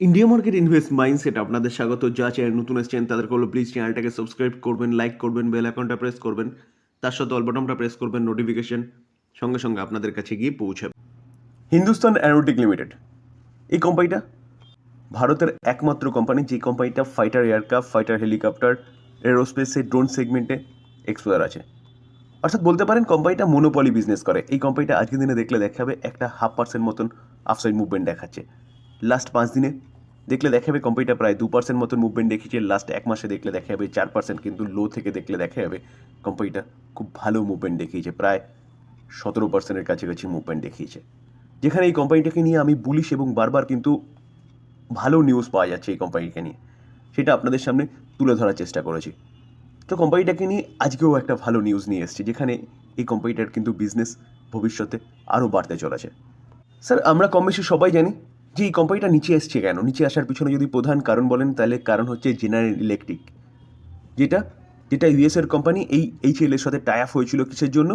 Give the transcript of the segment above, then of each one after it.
India market invest mindset আপনাদের স্বাগত। যা চ্যানেল নতুন এসেছেন, তাদেরকে হলো প্লিজ চ্যানেলটাকে সাবস্ক্রাইব করবেন লাইক করবেন বেল আইকনটা প্রেস করবেন। তার সাথে অল বাটনটা প্রেস করবেন নোটিফিকেশন সঙ্গে সঙ্গে আপনাদের কাছে গিয়ে পৌঁছাবে। হিন্দুস্তান অ্যারোটিক লিমিটেড এই কোম্পানিটা ভারতের একমাত্র কোম্পানি যে কোম্পানিটা ফাইটার এয়ারক্রাফট ফাইটার হেলিকপ্টার এরোস্পেসে ড্রোন সেগমেন্টে এক্সপ্লোর আছে। অর্থাৎ বলতে পারেন কোম্পানিটা মনোপলি বিজনেস করে। এই কোম্পানিটা আজকের দিনে দেখলে দেখাবে একটা হাফ পার্সেন্ট মতন আফসাইড মুভমেন্ট দেখাচ্ছে। লাস্ট পাঁচ দিনে। দেখলে দেখা যাবে কোম্পানিটা প্রায় দু পার্সেন্ট মতন মুভমেন্ট দেখিয়েছে লাস্ট এক মাসে দেখলে দেখা যাবে চার পার্সেন্ট কিন্তু লো থেকে দেখলে দেখা যাবে কোম্পানিটা খুব ভালো মুভমেন্ট দেখিয়েছে। প্রায় সতেরো পার্সেন্টের কাছাকাছি মুভমেন্ট দেখিয়েছে। যেখানে এই কোম্পানিটাকে নিয়ে আমি বুলিশ এবং বারবার কিন্তু ভালো নিউজ পাওয়া যাচ্ছে এই কোম্পানিকে নিয়ে। সেটা আপনাদের সামনে তুলে ধরার চেষ্টা করেছি। তো কোম্পানিটাকে নিয়ে আজকেও একটা ভালো নিউজ নিয়ে এসেছি, যেখানে এই কোম্পানিটার কিন্তু বিজনেস ভবিষ্যতে আরও বাড়তে চলেছে। স্যার আমরা কম বেশি সবাই জানি যে এই কোম্পানিটা নিচে এসছে কেন? নিচে আসার পিছনে যদি প্রধান কারণ বলেন, তাহলে কারণ হচ্ছে জেনারেল ইলেকট্রিক যেটা যেটা ইউএসের কোম্পানি এই এইচএল এর সাথে টাই আপ হয়েছিল কিসের জন্য?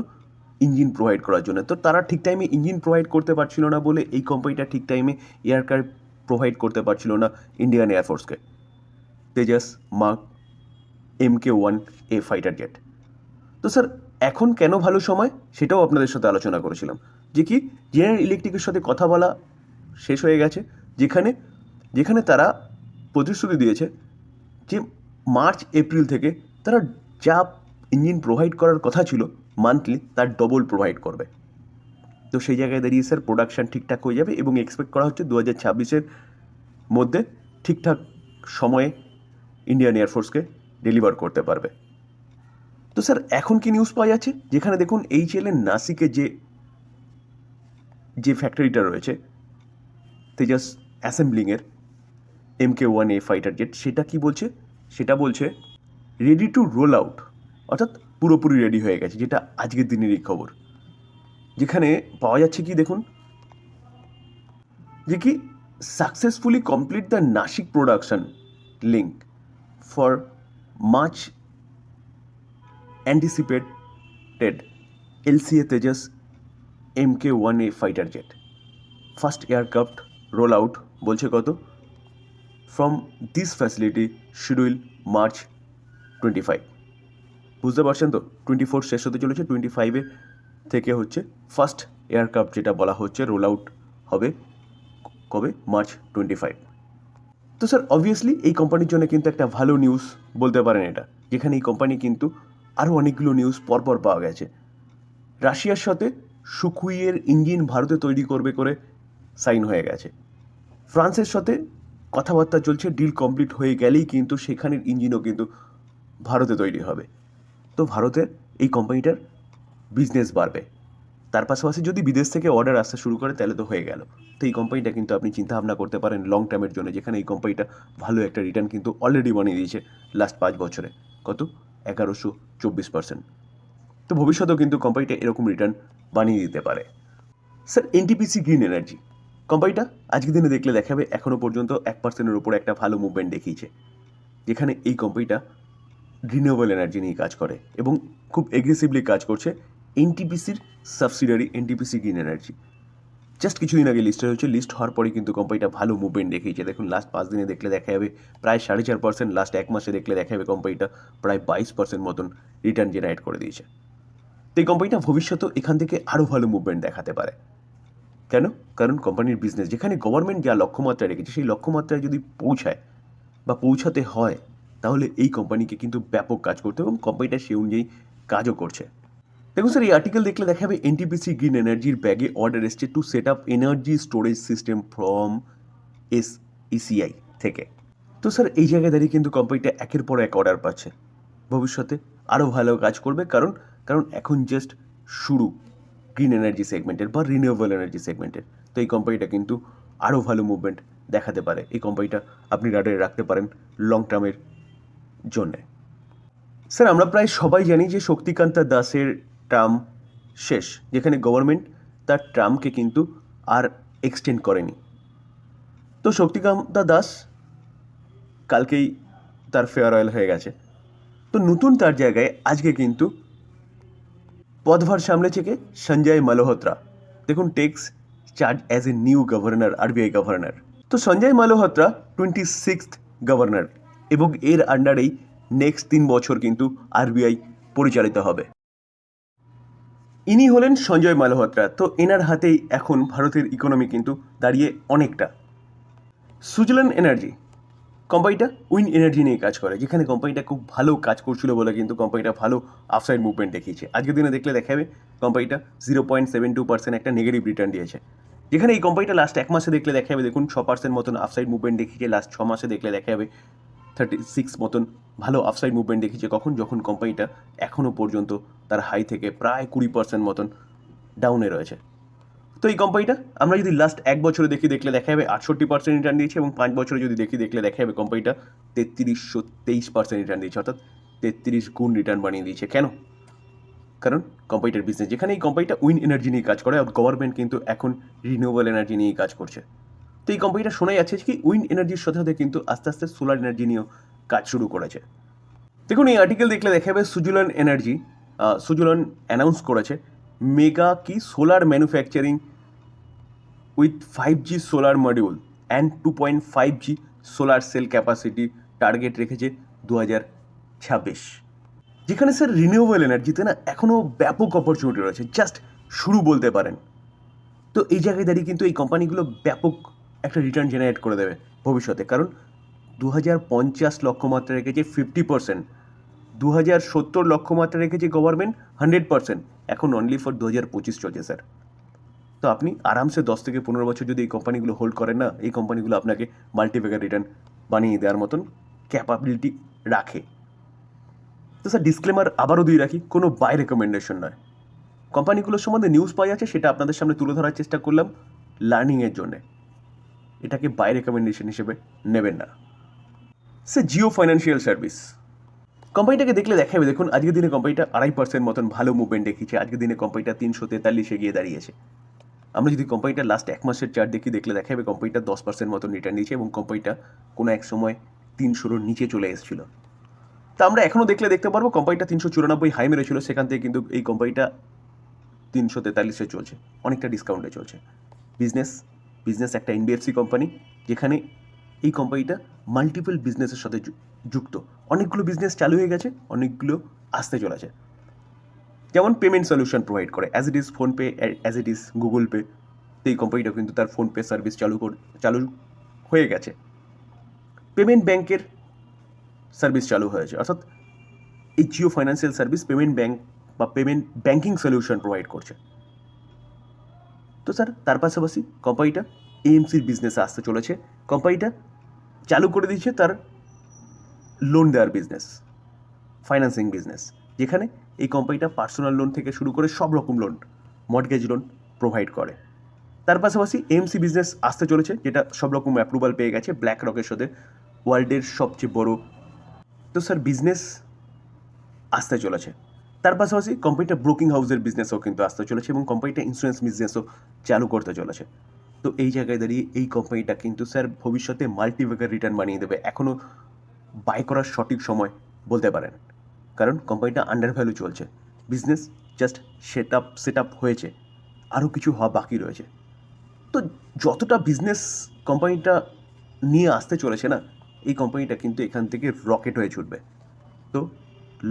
ইঞ্জিন প্রোভাইড করার জন্য। তো তারা ঠিক টাইমে ইঞ্জিন প্রোভাইড করতে পারছিল না বলে এই কোম্পানিটা ঠিক টাইমে এয়ারক্রাফট প্রোভাইড করতে পারছিল না Indian এয়ারফোর্সকে Tejas mark M K one A fighter jet তো স্যার এখন কেন ভালো সময়? সেটাও আপনাদের সাথে আলোচনা করেছিলাম। যে কি জেনারেল ইলেকট্রিকের সাথে কথা বলা শেষ হয়ে গেছে। যেখানে যেখানে তারা প্রতিশ্রুতি দিয়েছে যে মার্চ, এপ্রিল থেকে তারা যা ইঞ্জিন প্রোভাইড করার কথা ছিল, মান্থলি তার ডবল প্রোভাইড করবে। তো সেই জায়গায় দাঁড়িয়ে স্যার, প্রোডাকশান ঠিকঠাক হয়ে যাবে এবং এক্সপেক্ট করা হচ্ছে দু হাজার ছাব্বিশের মধ্যে ঠিকঠাক সময়ে ইন্ডিয়ান এয়ারফোর্সকে ডেলিভার করতে পারবে। তো স্যার, এখন কি নিউজ পাওয়া যাচ্ছে? যেখানে দেখুন এই এর নাসিকে যে যে ফ্যাক্টরিটা রয়েছে Tejas অ্যাসেম্বলিংয়ের M K one A fighter jet, সেটা কি বলছে? সেটা বলছে রেডি টু রোল আউট অর্থাৎ পুরোপুরি রেডি হয়ে গেছে, যেটা আজকের দিনেরই খবর। যেখানে পাওয়া যাচ্ছে কি দেখুন? যে কি successfully complete the Nashik production link for much anticipated LCA Tejas MK1A fighter jet first aircraft roll out বলছে কত? From this facility schedule March twenty five বুঝতে পারছেন তো? টোয়েন্টি ফোর শেষ হতে চলেছে টোয়েন্টি ফাইভে থেকে হচ্ছে ফার্স্ট এয়ারক্রাফট যেটা বলা হচ্ছে রোল আউট হবে কবে? মার্চ টোয়েন্টি ফাইভ তো স্যার অবভিয়াসলি এই কোম্পানির জন্য কিন্তু একটা ভালো নিউজ বলতে পারেন এটা। যেখানে এই কোম্পানি কিন্তু আরও অনেকগুলো নিউজ পরপর পাওয়া গেছে। রাশিয়ার সাথে সুকুইয়ের ইঞ্জিন ভারতে তৈরি করবে করে সাইন হয়ে গেছে। ফ্রান্সের সাথে কথাবার্তা চলছে ডিল কমপ্লিট হয়ে গেলেই কিন্তু সেখানের ইঞ্জিনও কিন্তু ভারতে তৈরি হবে। তো ভারতের এই কোম্পানিটার বিজনেস বাড়বে। তার পাশাপাশি যদি বিদেশ থেকে অর্ডার আসতে শুরু করে, তাহলে তো হয়ে গেল। তো এই কোম্পানিটা কিন্তু আপনি চিন্তা ভাবনা করতে পারেন লং টার্মের জন্য, যেখানে এই কোম্পানিটা ভালো একটা রিটার্ন কিন্তু অলরেডি বানিয়ে দিয়েছে লাস্ট পাঁচ বছরে। কত? এগারোশো চব্বিশ পার্সেন্ট তো ভবিষ্যতেও কিন্তু কোম্পানিটা এরকম রিটার্ন বানিয়ে দিতে পারে। স্যার এনটিপিসি গ্রিন এনার্জি কোম্পানিটা আজকের দিনে দেখলে দেখাবে এখনও পর্যন্ত এক পার্সেন্টের উপর একটা ভালো মুভমেন্ট দেখিয়েছে, যেখানে এই কোম্পানিটা রিনিউয়েবল এনার্জি নিয়ে কাজ করে এবং খুব এগ্রেসিভলি কাজ করছে এনটিপিসির subsidiary NTPC green energy just কিছুদিন আগে লিস্টে হয়েছে লিস্ট হওয়ার পরে কিন্তু কোম্পানিটা ভালো মুভমেন্ট দেখিয়েছে। দেখুন লাস্ট পাঁচ দিনে দেখলে দেখা যাবে প্রায় সাড়ে চার পার্সেন্ট লাস্ট এক মাসে দেখলে দেখা যাবে কোম্পানিটা প্রায় বাইশ পার্সেন্ট মতন রিটার্ন জেনারেট করে দিয়েছে। তো এই কোম্পানিটা ভবিষ্যতেও এখান থেকে আরও ভালো মুভমেন্ট দেখাতে পারে। কেন? কারণ কোম্পানির বিজনেস যেখানে গভর্নমেন্ট যা লক্ষ্যমাত্রা রেখেছে, সেই লক্ষ্যমাত্রায় যদি পৌঁছায় বা পৌঁছাতে হয়, তাহলে এই কোম্পানিকে কিন্তু ব্যাপক কাজ করতে এবং কোম্পানিটা সে অনুযায়ী কাজও করছে। দেখুন স্যার এই আর্টিকেল দেখলে দেখা যাবে এনটিপিসি গ্রিন এনার্জির ব্যাগে অর্ডার এসছে to set up energy storage system from S ECI থেকে। তো স্যার এই জায়গায় দাঁড়িয়ে কিন্তু কোম্পানিটা একের পর এক অর্ডার পাচ্ছে। ভবিষ্যতে আরও ভালো কাজ করবে, কারণ কারণ এখন জাস্ট শুরু। গ্রিন এনার্জি সেগমেন্টের বা রিনিউয়েবল এনার্জি সেগমেন্টের তো এই কোম্পানিটা কিন্তু আরও ভালো মুভমেন্ট দেখাতে পারে। এই কোম্পানিটা আপনি রাডারে রাখতে পারেন লং টার্মের জন্যে। স্যার আমরা প্রায় সবাই জানি যে শক্তিকান্তা দাসের টার্ম শেষ, যেখানে গভর্নমেন্ট তার টার্মকে কিন্তু আর এক্সটেন্ড করেনি। তো শক্তিকান্তা দাস কালকেই তার ফেয়ারওয়েল হয়ে গেছে। তো নতুন তার জায়গায় আজকে কিন্তু পদভার সামলেছে কে সঞ্জয় মালহোত্রা। দেখুন, takes charge as a new governor RBI governor তো Sanjay Malhotra twenty sixth governor এবং এর আন্ডারেই নেক্সট তিন বছর কিন্তু আরবিআই পরিচালিত হবে। ইনি হলেন সঞ্জয় মালোহত্রা। তো এনার হাতেই এখন ভারতের ইকোনমি কিন্তু দাঁড়িয়ে অনেকটা। সুজলন এনার্জি কোম্পানিটা উইন এনার্জি নিয়ে কাজ করে, যেখানে কোম্পানিটা খুব ভালো কাজ করছিল বলে কিন্তু কোম্পানিটা ভালো আফসাইড মুভমেন্ট দেখিয়েছে। আজকের দিনে দেখলে দেখাবে কোম্পানিটা zero point seven two percent একটা নেগেটিভ রিটার্ন দিয়েছে। যেখানে এই কোম্পানিটা লাস্ট এক মাসে দেখলে দেখা যাবে দেখুন ছ পার্সেন্ট মতন আফসাইড মুভমেন্ট দেখিয়েছে লাস্ট ছ মাসে দেখলে দেখা যাবে থার্টি সিক্স মতন ভালো আফসাইড মুভমেন্ট দেখিয়েছে। কখন? যখন কোম্পানিটা এখনও পর্যন্ত তার হাই থেকে প্রায় কুড়ি পার্সেন্ট মতন ডাউনে রয়েছে। তো এই কোম্পানিটা আমরা যদি লাস্ট এক বছরে দেখি দেখলে দেখা যাবে আটষট্টি পার্সেন্ট রিটার্ন দিয়েছে এবং পাঁচ বছরে যদি দেখি দেখলে দেখা যাবে কোম্পানিটা তেত্রিশশো তেইশ পার্সেন্ট রিটার্ন দিয়েছে, অর্থাৎ তেত্রিশ গুণ রিটার্ন বানিয়ে দিয়েছে। কেন? কারণ কোম্পানিটার বিজনেস যেখানে এই কোম্পানিটা উইন এনার্জি নিয়ে কাজ করে গভর্নমেন্ট কিন্তু এখন রিনিউয়েবল এনার্জি নিয়েই কাজ করছে। তো এই কোম্পানিটা শোনা যাচ্ছে কি উইন এনার্জির সাথে সাথে কিন্তু আস্তে আস্তে সোলার এনার্জি নিয়েও কাজ শুরু করেছে। দেখুন, এই আর্টিকেল দেখলে দেখা যাবে সুজুলন এনার্জি সুজুলন অ্যানাউন্স করেছে মেগা কি solar manufacturing with five G solar module and two point five G solar cell capacity target রেখেছে দু হাজার ছাব্বিশ। যেখানে স্যার রিনিউয়েবল এনার্জিতে না এখনও ব্যাপক অপরচুনিটি রয়েছে জাস্ট শুরু বলতে পারেন। তো এই জায়গায় দাঁড়িয়ে কিন্তু এই কোম্পানিগুলো ব্যাপক একটা রিটার্ন জেনারেট করে দেবে ভবিষ্যতে। কারণ দু হাজার পঞ্চাশ লক্ষ্যমাত্রা রেখেছে ফিফটি পার্সেন্ট দু হাজার সত্তর লক্ষ্যমাত্রা রেখেছে গভর্নমেন্ট হান্ড্রেড পার্সেন্ট এখন অনলি ফর দু হাজার পঁচিশ চলছে স্যার তো আপনি আরামসে দশ থেকে পনেরো বছর যদি এই কোম্পানিগুলো হোল্ড করেন না, এই কোম্পানিগুলো আপনাকে মাল্টিপ্যাকার রিটার্ন বানিয়ে দেওয়ার মতন ক্যাপাবিলিটি রাখে। তো স্যার ডিসক্লেমার আবারও দিয়ে রাখি, কোনো বাই রেকমেন্ডেশন নয়। কোম্পানিগুলোর সম্বন্ধে নিউজ পাওয়া যাচ্ছে সেটা আপনাদের সামনে তুলে ধরার চেষ্টা করলাম লার্নিংয়ের জন্যে। এটাকে বাই রেকমেন্ডেশন হিসেবে নেবেন না। সে জিও ফাইন্যান্সিয়াল সার্ভিস কোম্পানিটাকে দেখলে দেখাবে, দেখুন, আজকের দিনে কোম্পানিটা আড়াই পার্সেন্ট মতন ভালো মুভমেন্ট দেখিয়েছে, আজকের দিনে কোম্পানিটা তিনশো তেতাল্লিশে গিয়ে দাঁড়িয়েছে। আমরা যদি কোম্পানিটা লাস্ট এক মাসের চার্ট দেখি, দেখলে দেখাবে কোম্পানিটা দশ পার্সেন্ট মতন রিটার্ন দিয়েছে এবং কোম্পানিটা কোনো এক সময় তিনশোর নিচে চলে এসেছিল। তা আমরা এখনও দেখলে দেখতে পারব কোম্পানিটা তিনশো চুরানব্বই হাই মেরেছিল সেখান থেকে কিন্তু এই কোম্পানিটা তিনশো তেতাল্লিশে চলছে, অনেকটা ডিসকাউন্টে চলছে। বিজনেস বিজনেস একটা এনবিএফসি কোম্পানি যেখানে এই কোম্পানিটা মাল্টিপল বিজনেসের সাথে যুক্ত। অনেকগুলো বিজনেস চালু হয়ে গেছে, অনেকগুলো আসতে চলেছে। যেমন পেমেন্ট সলিউশন প্রোভাইড করে as it is PhonePe as it is Google Pay এই কোম্পানিটা কিন্তু তার ফোনপে সার্ভিস চালু কর, চালু হয়ে গেছে। পেমেন্ট ব্যাংকের সার্ভিস চালু হয়েছে। অর্থাৎ এই Jio financial service payment bank বা পেমেন্ট ব্যাংকিং সলিউশন প্রোভাইড করছে। তো স্যার তার পাশাপাশি কোম্পানিটা এএমসির বিজনেসে আসতে চলেছে। কোম্পানিটা চালু করে দিয়েছে তার লোন দেওয়ার বিজনেস ফাইন্যান্সিং বিজনেস যেখানে এই কোম্পানিটা পার্সোনাল লোন থেকে শুরু করে সব রকম লোন মর্টগেজ লোন প্রোভাইড করে। তার পাশাপাশি এমসি বিজনেস আসতে চলেছে, যেটা সব রকম অ্যাপ্রুভাল পেয়ে গেছে ব্ল্যাক রকের সাথে ওয়ার্ল্ডের সবচেয়ে বড়। তো স্যার বিজনেস আসতে চলেছে। তার পাশাপাশি কোম্পানিটা ব্রোকিং হাউসের বিজনেসও কিন্তু আসতে চলেছে এবং কোম্পানিটা ইন্স্যুরেন্স বিজনেসও চালু করতে চলেছে। তো এই জায়গায় দাঁড়িয়ে এই কোম্পানিটা কিন্তু স্যার ভবিষ্যতে মাল্টিভেকার রিটার্ন বানিয়ে দেবে। এখনও বাই করার সঠিক সময় বলতে পারেন। কারণ কোম্পানিটা আন্ডার ভ্যালু চলছে। Business just set up set up হয়েছে। আরও কিছু হওয়া বাকি রয়েছে। তো যতটা বিজনেস কোম্পানিটা নিয়ে আসতে চলেছে না, এই কোম্পানিটা কিন্তু এখান থেকে রকেট হয়ে ছুটবে। তো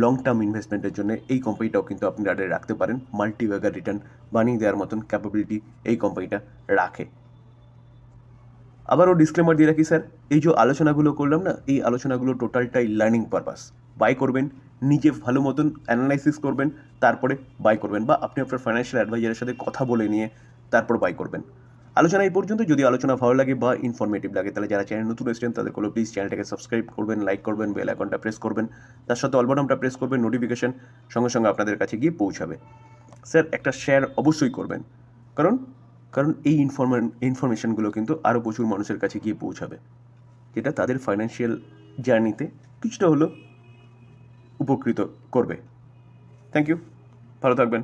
লং টার্ম ইনভেস্টমেন্টের জন্য এই কোম্পানিটাও কিন্তু আপনি রাডারে রাখতে পারেন। মাল্টিভেগার রিটার্ন বানিয়ে দেওয়ার মতন ক্যাপাবিলিটি এই কোম্পানিটা রাখে। আবারও ডিসক্লেমার দিয়ে রাখি স্যার এই যে আলোচনাগুলো করলাম না, এই আলোচনাগুলো টোটালটাই লার্নিং পারপাস বাই করবেন নিজে ভালো মতন অ্যানালাইসিস করবেন, তারপরে বাই করবেন বা আপনি আপনার ফাইন্যান্সিয়াল অ্যাডভাইজারের সাথে কথা বলে নিয়ে তারপর বাই করবেন। আলোচনা এই পর্যন্ত। যদি আলোচনা ভালো লাগে বা ইনফরমেটিভ লাগে, তাহলে যারা চ্যানেল নতুন এসেছেন, তাদের কোনো প্লিজ চ্যানেলটাকে সাবস্ক্রাইব করবেন লাইক করবেন বেল আইকনটা প্রেস করবেন। তার সাথে অলবটনটা প্রেস করবেন নোটিফিকেশান সঙ্গে সঙ্গে আপনাদের কাছে গিয়ে পৌঁছাবে। স্যার, একটা শেয়ার অবশ্যই করবেন। কারণ কারণ এই ইনফরমেন ইনফরমেশনগুলো কিন্তু আরও প্রচুর মানুষের কাছে গিয়ে পৌঁছাবে। যেটা তাদের ফাইন্যান্সিয়াল জার্নিতে কিছুটা হলেও উপকৃত করবে। থ্যাংক ইউ ভালো থাকবেন।